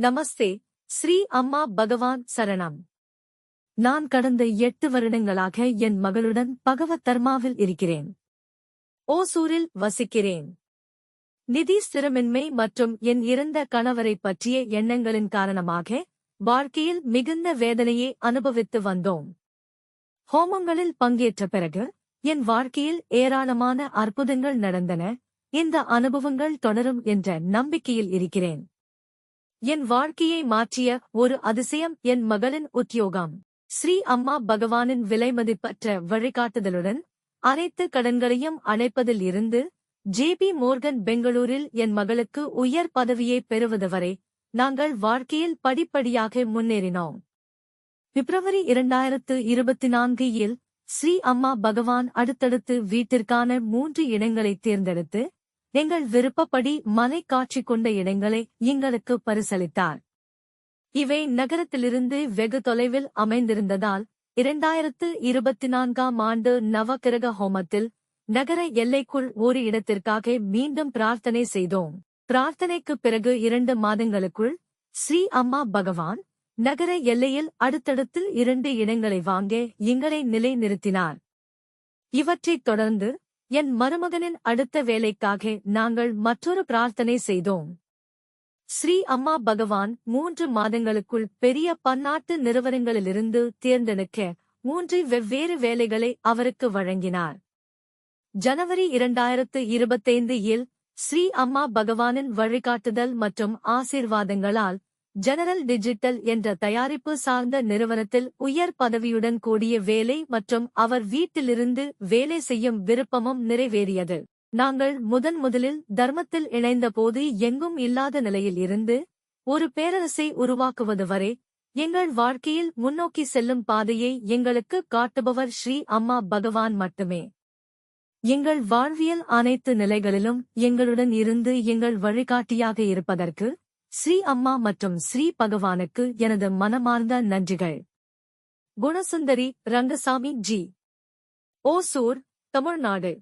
நமஸ்தே ஸ்ரீ அம்மா பகவான் சரணம். நான் கடந்த எட்டு வருடங்களாக என் மகளுடன் பகவத் தர்மாவில் இருக்கிறேன். ஓசூரில் வசிக்கிறேன். நிதி ஸ்திரமின்மை மற்றும் என் இறந்த கணவரைப் பற்றிய எண்ணங்களின் காரணமாக வாழ்க்கையில் மிகுந்த வேதனையை அனுபவித்து வந்தோம். ஹோமங்களில் பங்கேற்ற பிறகு என் வாழ்க்கையில் ஏராளமான அற்புதங்கள் நடந்தன. இந்த அனுபவங்கள் தொடரும் என்ற நம்பிக்கையில் இருக்கிறேன். என் வாழ்க்கையை மாற்றிய ஒரு அதிசயம் என் மகளின் உத்தியோகம் ஸ்ரீ அம்மா பகவானின் விலைமதிப்பற்ற வழிகாட்டுதலுடன் அனைத்து கடன்களையும் அணைப்பதில் இருந்து ஜே பி மோர்கன் பெங்களூரில் என் மகளுக்கு உயர் பதவியை பெறுவது வரை நாங்கள் வாழ்க்கையில் படிப்படியாக முன்னேறினோம். பிப்ரவரி இரண்டாயிரத்து இருபத்தி நான்கு இல் ஸ்ரீ அம்மா பகவான் அடுத்தடுத்து வீட்டிற்கான மூன்று இடங்களை தேர்ந்தெடுத்து எங்கள் விருப்பப்படி மலை காட்சி கொண்ட இடங்களை எங்களுக்கு பரிசளித்தார். இவை நகரத்திலிருந்து வெகு தொலைவில் அமைந்திருந்ததால் இரண்டாயிரத்து இருபத்தி நான்காம் ஆண்டு நவகிரக ஹோமத்தில் நகர எல்லைக்குள் ஒரு இடத்திற்காக மீண்டும் பிரார்த்தனை செய்தோம். பிரார்த்தனைக்கு பிறகு இரண்டு மாதங்களுக்குள் ஸ்ரீ அம்மா பகவான் நகர எல்லையில் அடுத்தடுத்து இரண்டு இடங்களை வாங்க எங்களை நிலைநிறுத்தினார். இவற்றைத் தொடர்ந்து என் மருமகனின் அடுத்த வேலைக்காக நாங்கள் மற்றொரு பிரார்த்தனை செய்தோம். ஸ்ரீ அம்மா பகவான் மூன்று மாதங்களுக்குள் பெரிய பன்னாட்டு நிறுவனங்களிலிருந்து தேர்ந்தெடுக்க மூன்று வெவ்வேறு வேலைகளை அவருக்கு வழங்கினார். ஜனவரி இரண்டாயிரத்து இருபத்தைந்து இல் ஸ்ரீ அம்மா பகவானின் வழிகாட்டுதல் மற்றும் ஆசீர்வாதங்களால் ஜெனரல் டிஜிட்டல் என்ற தயாரிப்பு சார்ந்த நிறுவனத்தில் உயர் பதவியுடன் கூடிய வேலை மற்றும் அவர் வீட்டிலிருந்து வேலை செய்யும் விருப்பமும் நிறைவேறியது. நாங்கள் முதன் முதலில் தர்மத்தில் இணைந்தபோது எங்கும் இல்லாத நிலையில் இருந்து ஒரு பேரரசை உருவாக்குவது வரை எங்கள் வாழ்க்கையில் முன்னோக்கி செல்லும் பாதையை எங்களுக்கு காட்டுபவர் ஸ்ரீ அம்மா பகவான் மட்டுமே. எங்கள் வாழ்வியல் அனைத்து நிலைகளிலும் எங்களுடன் இருந்து எங்கள் வழிகாட்டியாக இருப்பதற்கு ஸ்ரீ அம்மா மற்றும் ஸ்ரீ பகவானுக்கு எனது மனமார்ந்த நன்றிகள். குணசுந்தரி ரங்கசாமி ஜி. ஓசூர் தமிழ்நாடு.